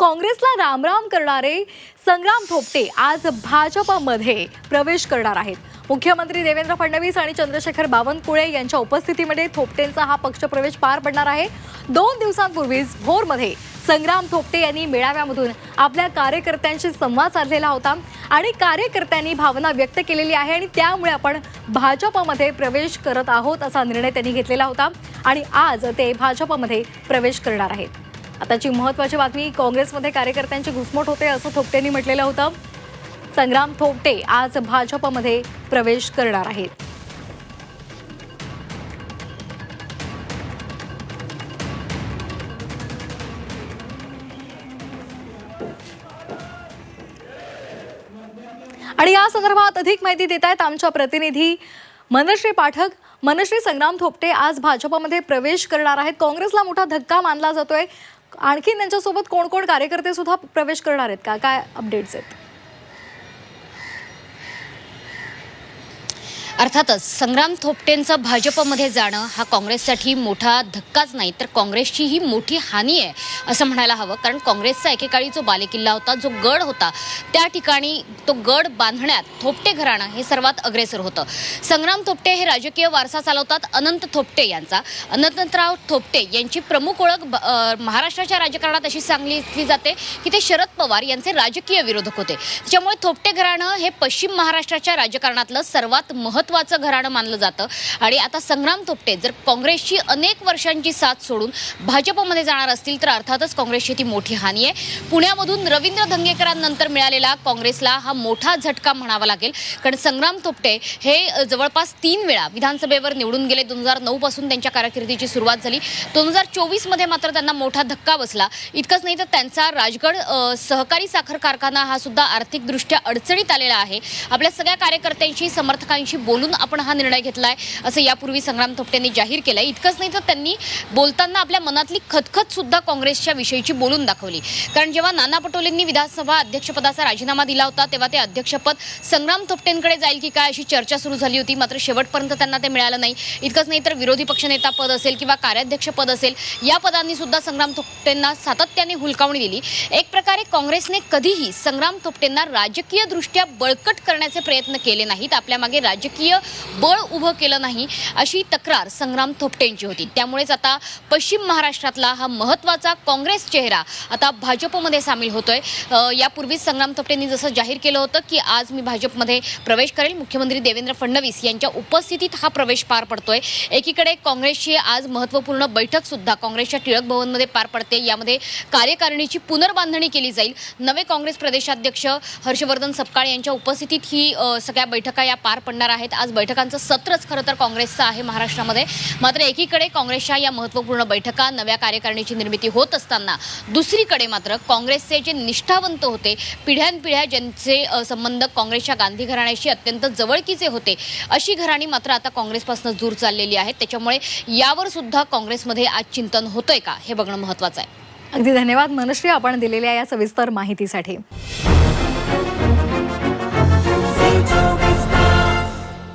काँग्रेसला रामराम करणारे संग्राम थोपटे आज भाजपमध्ये प्रवेश करणार आहेत. मुख्यमंत्री देवेंद्र फडणवीस आणि चंद्रशेखर बावनकुळे यांच्या उपस्थितीमध्ये थोपटेंचा हा पक्षप्रवेश पार पडणार आहे. दोन दिवसांपूर्वीच भोरमध्ये संग्राम थोपटे यांनी मेळाव्यामधून आपल्या कार्यकर्त्यांशी संवाद साधलेला होता आणि कार्यकर्त्यांनी भावना व्यक्त केलेली आहे आणि त्यामुळे आपण भाजपमध्ये प्रवेश करत आहोत असा निर्णय त्यांनी घेतलेला होता आणि आज ते भाजपमध्ये प्रवेश करणार आहेत. आताची महत्वाची बातमी काँग्रेसमध्ये कार्यकर्त्यांची घुसमट होते असं थोपटेंनी म्हटलेलं होतं. संग्राम थोपटे आज भाजपमध्ये प्रवेश करणार आहेत. आणि या संदर्भात अधिक माहिती देत आहेत आमच्या प्रतिनिधी मनश्री पाठक. मनश्री संग्राम थोपटे आज भाजपमध्ये प्रवेश करणार आहेत. काँग्रेसला मोठा धक्का मानला जातोय. आणखी त्यांच्यासोबत कोण कोण कार्यकर्ते सुद्धा प्रवेश करणार आहेत का? काय अपडेट्स आहेत? अर्थातच संग्राम थोपटेंचं भाजपमध्ये जाणं हा काँग्रेससाठी मोठा धक्काच नाही तर काँग्रेसची ही मोठी हानी आहे असं म्हणायला हवं. कारण काँग्रेसचा एकेकाळी जो बालेकिल्ला होता जो गड होता त्या ठिकाणी तो गड बांधण्यात थोपटे घराणं हे सर्वात अग्रेसर होतं. संग्राम थोपटे हे राजकीय वारसा चालवतात अनंत थोपटे यांचा. अनंतराव थोपटे यांची प्रमुख ओळख ब- महाराष्ट्राच्या राजकारणात अशी सांगितली जाते की ते शरद पवार यांचे राजकीय विरोधक होते. त्याच्यामुळे थोपटे घराणं हे पश्चिम महाराष्ट्राच्या राजकारणातलं सर्वात महत्वाचं घराणं मानलं जातं. आणि आता संग्राम तोपटे जर काँग्रेसची अनेक वर्षांची साथ सोडून भाजपमध्ये जाणार असतील तर अर्थातच काँग्रेसची ती मोठी हानी आहे. पुण्यामधून रवींद्र धंगेकरांनंतर मिळालेला काँग्रेसला हा मोठा झटका म्हणावा लागेल. कारण संग्राम तोपटे हे जवळपास तीन वेळा विधानसभेवर निवडून गेले. दोन हजार नऊ पासून त्यांच्या कारकिर्दीची सुरुवात झाली. दोन हजार चोवीसमध्ये मात्र त्यांना मोठा धक्का बसला. इतकंच नाही तर त्यांचा राजगड सहकारी साखर कारखाना हा सुद्धा आर्थिकदृष्ट्या अडचणीत आलेला आहे. आपल्या सगळ्या कार्यकर्त्यांशी समर्थकांशी बोल बोलून आपण हा निर्णय घेतलाय असं यापूर्वी संग्राम थोपटेंनी जाहीर केलंय. इतकंच नाही तर त्यांनी बोलताना आपल्या मनातली खतखत सुद्धा काँग्रेसच्या विषयीची बोलून दाखवली. कारण जेव्हा नाना पटोलेंनी विधानसभा अध्यक्षपदाचा राजीनामा दिला होता तेव्हा ते अध्यक्षपद संग्राम थोपटेंकडे जाईल की काय अशी चर्चा सुरू झाली होती. मात्र शेवटपर्यंत त्यांना ते मिळालं नाही. इतकंच नाही तर विरोधी पक्षनेता पद असेल किंवा कार्याध्यक्ष पद असेल या पदांनी सुद्धा संग्राम थोपटेंना सातत्याने हुलकावणी दिली. एक प्रकारे काँग्रेसने कधीही संग्राम थोपटेंना राजकीय दृष्ट्या बळकट करण्याचे प्रयत्न केले नाहीत. आपल्या मागे राजकीय बळ उभं केलं नाही अशी तक्रार संग्राम थोपटेंची होती. त्यामुळेच आता पश्चिम महाराष्ट्रातला हा महत्त्वाचा काँग्रेस चेहरा आता भाजपमध्ये सामील होतोय. यापूर्वीच संग्राम थोपटेंनी जसं जाहीर केलं होतं की आज मी भाजपमध्ये प्रवेश करेल. मुख्यमंत्री देवेंद्र फडणवीस यांच्या उपस्थितीत हा प्रवेश पार पडतोय. एकीकडे काँग्रेसची आज महत्त्वपूर्ण बैठक सुद्धा काँग्रेसच्या टिळक भवनमध्ये पार पडते. यामध्ये कार्यकारिणीची पुनर्बांधणी केली जाईल. नवे काँग्रेस प्रदेशाध्यक्ष हर्षवर्धन सपकाळ यांच्या उपस्थितीत ही सगळ्या बैठका या पार पडणार आहेत. आज बैठकांचं सत्रच खरं तर काँग्रेसचं आहे महाराष्ट्रामध्ये. मात्र एकीकडे काँग्रेसच्या या महत्त्वपूर्ण बैठका नव्या कार्यकारिणीची निर्मिती होत असताना दुसरीकडे मात्र काँग्रेसचे जे निष्ठावंत होते पिढ्यानपिढ्या ज्यांचे संबंध काँग्रेसच्या गांधी घराण्याशी अत्यंत जवळकीचे होते अशी घराणी मात्र आता काँग्रेसपासून दूर चाललेली आहेत त्याच्यामुळे यावर सुद्धा काँग्रेसमध्ये आज चिंतन होतंय का? हे बघणं महत्त्वाचं आहे. अगदी धन्यवाद मनश्री आपण दिलेल्या या सविस्तर माहितीसाठी.